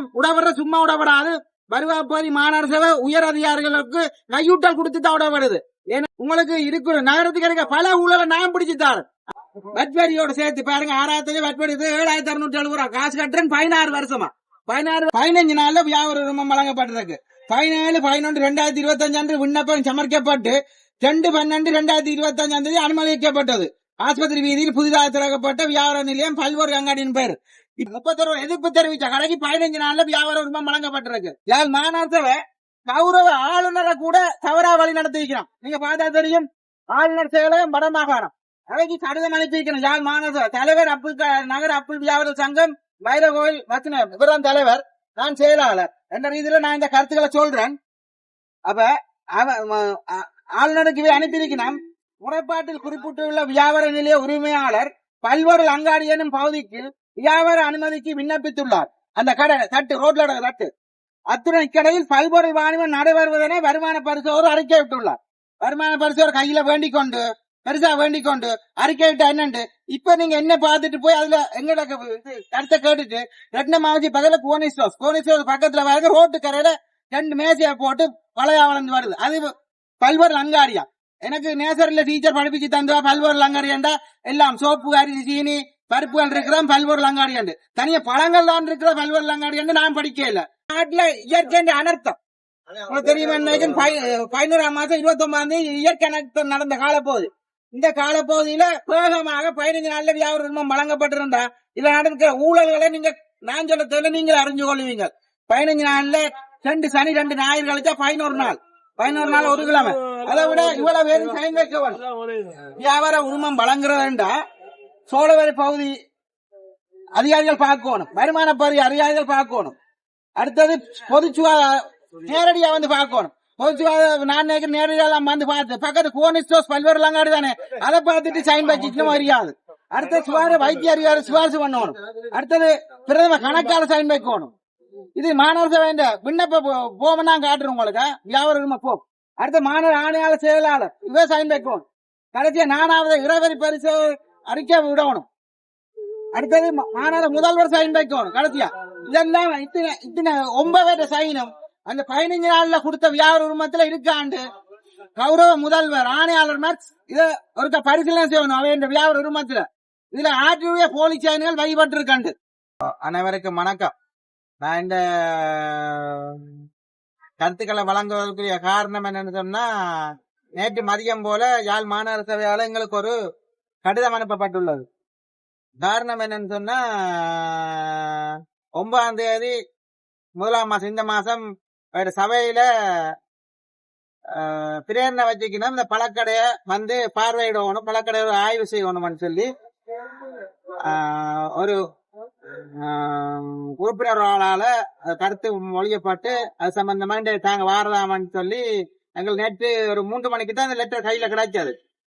எல்லாம் உடவிடுற சும்மா உடவிடாது வருவா போதி மாநகர சபை உயர் அதிகாரிகளுக்கு கையூட்டல் கொடுத்து தான் உடவிடுது ஏன்னா உங்களுக்கு இருக்கிற நகரத்துக்கு இருக்க பல ஊழலை நான் பிடிச்சு தரேன் வட்வரியோட சேர்த்து பாருங்க ஆறாயிரத்தி வட்வரி ஏழாயிரத்தி அறுநூற்றி எழுபது ரூபா. காசு கட்டுறேன் பதினாறு வருஷமா. பதினாறு பதினஞ்சு நாள்ல வியாபார உரிமம் வழங்கப்பட்டிருக்கு. பதினேழு பதினொன்று ரெண்டாயிரத்தி இருபத்தஞ்சு அன்று விண்ணப்பம் சமர்க்கப்பட்டு ரெண்டு பன்னெண்டு ரெண்டாயிரத்தி இருபத்தஞ்சாம் தேதி அனுமதிக்கப்பட்டது. ஆஸ்பத்திரி வீதியில் புதிதாக திறக்கப்பட்ட வியாபார நிலையம் பல்வோர் அங்காடியின் பேர் முப்பத்தொரு எதிர்ப்பு தெரிவித்த கடைக்கு பதினஞ்சு நாள்ல வியாபார உரிமம் வழங்கப்பட்டிருக்கு. யாழ் மாநகரசபை கௌரவ ஆளுநரை கூட தவறா வழி நடத்தி வைக்கிறான் நீங்க பார்த்தா தெரியும். ஆளுநர் செயலகம் வடமாகாணம் அவைக்கு கடிதம் அனுப்பி வைக்கணும் யாழ் மாநகர தலைவர் அப்புல் நகர் நகர அப்புல் வியாபார சங்கம் வைரகோயில் வச்சன இவர்தான் தலைவர் நான் செயலாளர். என்ற ரீதியில நான் இந்த கருத்துக்களை சொல்றேன். அப்ப அவ- ஆளுநருக்கு இவை முறைப்பாட்டில் குறிப்பிட்டுள்ள வியாபார நிலைய உரிமையாளர் பல்வேறு அங்காடி எனும் பகுதிக்கு வியாபார அனுமதிக்கு விண்ணப்பித்துள்ளார். அந்த கடை தட்டு ரோட்ல தட்டு. அத்துடன் இக்கடையில் பல்பொருள் வாணிபம் நடைபெறுவதென வருமான பரிசோர் அறிக்கை விட்டுள்ளார். வருமான பரிசோர் கையில வேண்டிக் கொண்டு பெருசா வேண்டிக் கொண்டு அறிக்கை விட்டா என்னண்டு? இப்ப நீங்க என்ன பாத்துட்டு போய் அதுல எங்கட இது கருத்தை கேட்டுட்டு ரெட்ன மாவட்சி பக்கத்துல கோனேஸ்வர் கோனேஸ்வர் பக்கத்துல வர ரோட்டு கரையில ரெண்டு மேசையை போட்டு பழைய வளர்ந்து வருது. அது பல்வேறு அங்காடியா? எனக்கு நேசர்ல டீச்சர் படிப்பிச்சு தந்தா பல்வேறு அங்காடியாண்டா எல்லாம் சோப்பு அரிசி சீனி பருப்புகள் இருக்கிற பல்வேறு அங்காடியாண்டு தனியா பழங்கள் தான் இருக்கிற பல்வேறு அங்காடியாண்டு நான் படிக்க இல்ல. நாட்டுல இயற்கை அனர்த்தம். உங்களுக்கு தெரியுமா பதினோராம் மாசம் இருபத்தி ஒன்பதாம் தேதி இயற்கை அனர்த்தம் நடந்த காலப்பகுதி இந்த காலப்பகுதியில வேகமாக பதினஞ்சு நாள்ல வியாபார உரிமம் வழங்கப்பட்டிருந்தா? இதுல நடக்கிற ஊழல்களை நீங்க நான் சொல்ல நீங்க அறிஞ்சு கொள்வீங்க. பதினஞ்சு நாள்ல ரெண்டு சனி ரெண்டு ஞாயிறு கழிச்சா பதினோரு நாள். பதினோரு நாள் ஒரு கிழமை அதை விட இவ்வளவு பேரும் சைன் வைக்க வேணும் வியாபார உரிமம் வழங்குறதுண்டா சோழவரி பகுதி அதிகாரிகள் பார்க்கணும். வருமான பகுதி அதிகாரிகள் பார்க்கணும். அடுத்தது பொது சுகாதார நேரடியா வந்து பார்க்கணும். பொது நான் நேரடியா தான் வந்து பார்த்து பக்கத்து கோனி ஸ்டோர்ஸ் பல்வேறு லங்காடு தானே. அதை பார்த்துட்டு சைன் வச்சுட்டு மரியாது. அடுத்த சுகாதார வைத்திய அதிகாரி சிபாரிசு பண்ணணும். அடுத்தது பிரதம கணக்கால சைன் வைக்கணும். இது மாணவர் சபை விண்ணப்ப விண்ணப்ப போமனா காட்டுறோம் உங்களுக்கு. வியாபார போ. அடுத்த மாணவர் ஆணையாளர் செயலாளர் விவசாயம் சைன் வைக்கணும் கடைசியா நானாவது இறவரி பரிசு அறிக்கை விடணும். அடுத்தது மாணவர் முதல்வர் சைன் வைக்கணும். கடைசியா. இதெல்லாம் இத்தனை இத்தனை ஒன்பது பேர் சைனும். அந்த பதினஞ்சு நாள்ல கொடுத்த வியாபார உரிமத்துல இருக்காண்டு. கௌரவ முதல்வர் ஆணையாளர் மேக்ஸ் இத ஒருக்க பரிசீலனை செய்யணும். அவை இந்த வியாபார உரிமத்துல. இதுல ஆற்றிய போலி சைன்கள் வழிபட்டு இருக்காண்டு அனைவருக்கும் வணக்கம். நான் இந்த கருத்துக்களை வழங்குவதற்குரிய காரணம் என்னன்னு சொன்னா நேற்று மதியம் போல யாழ் மாநகர சபையால் எங்களுக்கு ஒரு கடிதம் அனுப்பப்பட்டுள்ளது. காரணம் என்னன்னு சொன்னா ஒன்பதாம் தேதி முதலாம் மாசம் இந்த மாசம் ஒரு சபையில பிரேரணை வச்சுக்கணும். இந்த பழக்கடைய வந்து பார்வையிடணும் பழக்கடையை ஆய்வு செய்யணும்னு சொல்லி ஒரு ஆஹ், உறுப்பினர்களால கருத்து மொழியப்பட்டு அது சம்பந்தமா தாங்க வாரதாமன்னு சொல்லி எங்கள் நேற்று ஒரு மூன்று மணிக்கு தான் அந்த லெட்டர் கையில கிடைச்சது.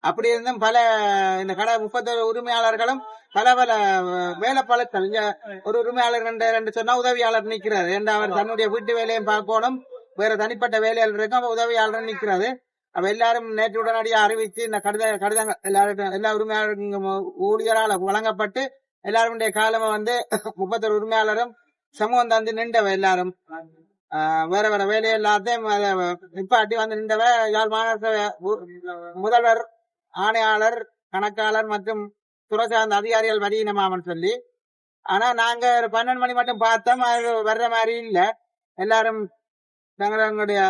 அப்படி இருந்தும் பல இந்த கடை முப்பத்தொரு உரிமையாளர்களும் பல பல வேலை பழக்கம். ஒரு உரிமையாளர் ரெண்டு ரெண்டு சொன்னா உதவியாளர் நிக்கிறாரு. ஏன்னா அவர் தன்னுடைய வீட்டு வேலையும் பார்க்கணும் வேற தனிப்பட்ட வேலையாளர் இருக்கும் அப்ப உதவியாளர் நிக்கிறாரு. அப்ப எல்லாரும் நேற்று உடனடியாக அறிவித்து இந்த கடித கடிதங்கள் எல்லாரும் எல்லா உரிமையாளருக்கும் ஊழியரால் வழங்கப்பட்டு எல்லாருடைய காலமா வந்து முப்பத்தொரு உரிமையாளரும் சமூகம் தந்து நின்றவ எல்லாரும். வேற வேற வேலை எல்லாத்தையும் நிப்பாட்டி வந்து நின்றவ யாழ் மாநகர முதல்வர் ஆணையாளர் கணக்காளர் மற்றும் துறை சார்ந்த அதிகாரிகள் வரியினமாமன்னு சொல்லி. ஆனா நாங்க ஒரு பன்னெண்டு மணி மட்டும் பார்த்தோம். அது வர்ற மாதிரி இல்ல. எல்லாரும் தங்களுடைய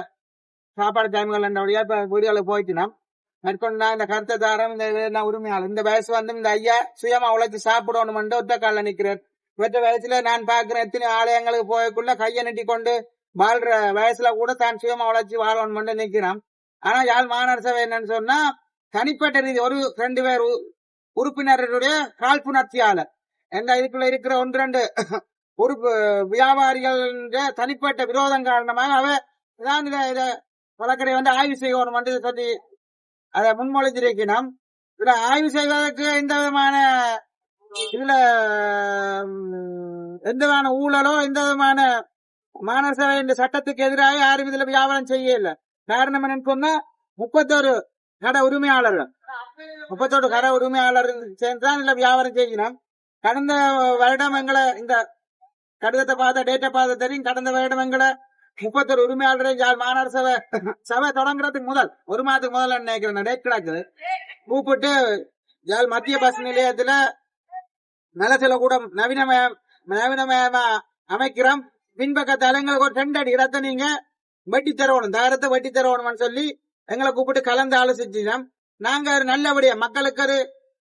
சாப்பாடு டைம்கள் என்னுடைய இப்ப வீடுகளுக்கு போயிட்டுனோம் மேற்கொண்டா இந்த கருத்தை தாரம் இந்த உரிமையாளர். இந்த வயசு வந்து இந்த ஐயா சுயமா உழைச்சு சாப்பிடணும் ஒத்த கால நிக்கிறேன் இவற்ற வயசுல நான் பாக்குறேன் எத்தனை ஆலயங்களுக்கு போயக்குள்ள கையை நட்டி கொண்டு வாழ்ற வயசுல கூட தான் சுயமா உழைச்சி வாழணும் நிக்கிறான் ஆனா யாழ் மாநகர சபை என்னன்னு சொன்னா தனிப்பட்ட ரீதி ஒரு ரெண்டு பேர் உறுப்பினருடைய உறுப்பினர்களுடைய காழ்ப்புணர்ச்சியாளர். எங்க இதுக்குள்ள இருக்கிற ஒன்று ரெண்டு உறுப்பு வியாபாரிகள் தனிப்பட்ட விரோதம் காரணமாக அவ தான் இதை வழக்கடை வந்து ஆய்வு செய்யணும் சொல்லி அதை முன்மொழிந்திருக்கணும் இதுல ஆய்வு செய்வதற்கு எந்த விதமான இதுல எந்த விதமான ஊழலோ எந்த விதமான மாநகர சபை இந்த சட்டத்துக்கு எதிராக யாரும் இதுல வியாபாரம் செய்யல காரணம் என்னன்னு சொன்னா முப்பத்தோரு கடை உரிமையாளர். முப்பத்தோரு கடை உரிமையாளர் சேர்ந்துதான் இதுல வியாபாரம் செய்யணும் கடந்த வருடம் எங்களை இந்த கடிதத்தை பார்த்த டேட்டை பார்த்த தெரியும். கடந்த வருடம் எங்களை முப்பத்தொரு உரிமையாளரையும் யாழ் மாநகர சபை சபை தொடங்குறதுக்கு முதல் ஒரு மாதத்துக்கு முதல்ல நினைக்கிறேன் டேட் கிடக்குது கூப்பிட்டு ஜால் மத்திய பஸ் நிலையத்துல நலசில கூட நவீனமய நவீனமயமா அமைக்கிறோம். பின்பக்கத்து எங்களுக்கு ஒரு ரெண்டு அடி இடத்தை நீங்க வெட்டி தரணும் தகரத்தை வெட்டி தரணும்னு சொல்லி எங்களை கூப்பிட்டு கலந்து ஆலோசிச்சோம் நாங்க ஒரு நல்லபடியா மக்களுக்கு ஒரு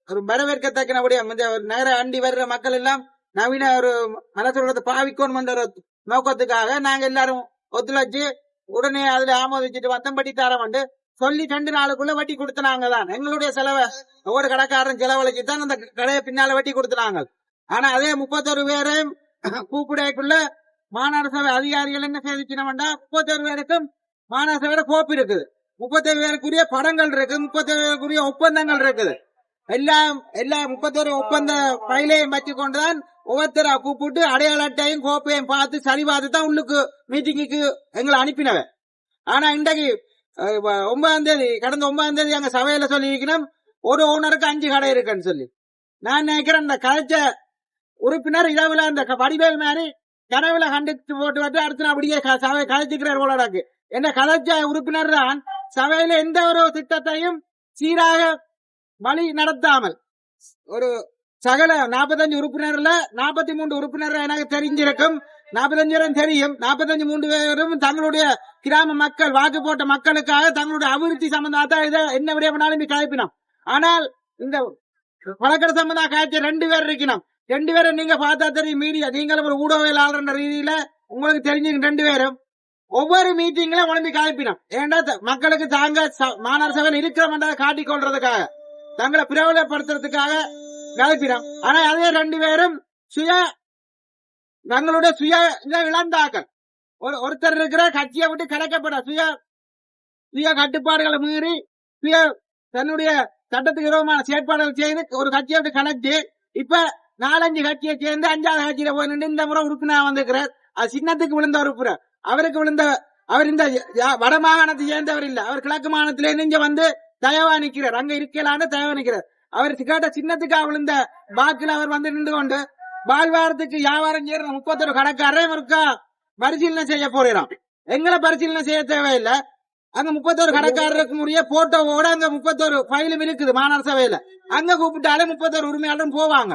ஒரு வரவேற்கத்தக்கனபடியா இந்த ஒரு நேர அண்டி வர்ற மக்கள் எல்லாம் நவீன ஒரு மனசுலத்தை பாவிக்கணும் என்ற நோக்கத்துக்காக நாங்க எல்லாரும் ஒத்துழைச்சு உடனே அதுல ஆமோதிச்சுட்டு வந்தம் பட்டி வந்து சொல்லி ரெண்டு நாளுக்குள்ள வட்டி கொடுத்தனாங்க தான். எங்களுடைய செலவை ஒவ்வொரு கடைக்காரன் செலவழிச்சு தான் அந்த கடையை பின்னால வட்டி கொடுத்தனாங்க. ஆனா அதே முப்பத்தொரு பேரையும் கூப்பிடைக்குள்ள மாநகர சபை அதிகாரிகள் என்ன செய்திச்சினோம்டா முப்பத்தொரு பேருக்கும் மாநகர சபையோட கோப்பு இருக்குது. முப்பத்தேழு பேருக்குரிய படங்கள் இருக்கு முப்பத்தேழு பேருக்குரிய ஒப்பந்தங்கள் இருக்குது. எல்லாம் எல்லா முப்பத்தொரு ஒப்பந்த பயிலையும் வச்சு கொண்டுதான் ஒவ்வொருத்தரா கூப்பிட்டு அடையாள அட்டையும் கோப்பையும் பார்த்து சரி பார்த்து தான் உள்ளுக்கு மீட்டிங்குக்கு எங்களை அனுப்பினவ ஆனா இன்றைக்கு ஒன்பதாம் தேதி கடந்த ஒன்பதாம் தேதி எங்க சபையில சொல்லியிருக்கணும் ஒரு ஓனருக்கு அஞ்சு கடை இருக்குன்னு சொல்லி. நான் நினைக்கிறேன் இந்த கலைச்ச உறுப்பினர் இரவுல அந்த க- வடிவேல் மாதிரி கனவுல கண்டித்து போட்டு வந்து அடுத்து அப்படியே க- சபை கலைச்சுக்கிறார் போல நடக்கு என்ன கலைச்ச உறுப்பினர் தான் சபையில எந்த ஒரு திட்டத்தையும் சீராக வழி நடத்தாமல் ஒரு சகல நாற்பத்தஞ்சு உறுப்பினர்ல நாற்பத்தி மூன்று உறுப்பினர் எனக்கு தெரிஞ்சிருக்கும். நாற்பத்தஞ்சு பேரும் தெரியும். நாற்பத்தஞ்சு மூன்று பேரும் தங்களுடைய கிராம மக்கள் வாக்கு போட்ட மக்களுக்காக தங்களுடைய அபிவிருத்தி சம்பந்தமாக இதை என்ன விட வேணாலும் கலைப்பினோம் ஆனால் இந்த வழக்கட சம்பந்தம் காய்ச்ச ரெண்டு பேர் இருக்கணும். ரெண்டு பேரும் நீங்க பார்த்தா தெரியும் மீடியா. நீங்களும் ஒரு ஊடகவியலாளர் ரீதியில உங்களுக்கு தெரிஞ்சு ரெண்டு பேரும். ஒவ்வொரு மீட்டிங்ல உடம்பி காய்ப்பினோம் ஏன்னா மக்களுக்கு தாங்க ச- மாநகர சபையில் இருக்கிறோம் காட்டிக் கொள்றதுக்காக தங்களை பிரபலப்படுத்துறதுக்காக கலைப்பினோம் ஆனா அதே ரெண்டு பேரும் சுய தங்களுடைய சுய இதை இழந்தாக்கள் ஒரு ஒருத்தர் இருக்கிற கட்சியை விட்டு கிடைக்கப்பட சுய சுய கட்டுப்பாடுகளை மீறி சுய தன்னுடைய சட்டத்துக்கு விரோதமான செயற்பாடுகள் செய்து ஒரு கட்சியை விட்டு கணக்கு இப்ப நாலஞ்சு கட்சியை சேர்ந்து அஞ்சாவது கட்சியில போய் நின்று இந்த முறை உறுப்பினர் வந்திருக்கிறார். அது சின்னத்துக்கு விழுந்த உறுப்பினர் அவருக்கு விழுந்த அவர் இந்த வட மாகாணத்தை சேர்ந்தவர் இல்ல. அவர் கிழக்கு மாகாணத்தில இருந்து இங்க வந்து தயவா நிக்கிறார் அங்க இருக்கலான்னு தயவா நிக்கிறார் அவர் கேட்ட சின்னத்துக்காக விழுந்த பாக்கில் அவர் வந்து நின்று கொண்டு வாழ்வாரத்துக்கு வியாபாரம் செய்யற முப்பத்தொரு கடைக்காரரே இருக்கா? பரிசீலனை செய்ய போறான் எங்களை பரிசீலனை செய்ய தேவையில்லை. அங்க முப்பத்தொரு கடைக்காரருக்கு போட்டோவோட அங்க முப்பத்தொரு ஃபைலும் இருக்குது மாநகர சபையில. அங்க கூப்பிட்டாலே முப்பத்தொரு உரிமையாளரும் போவாங்க.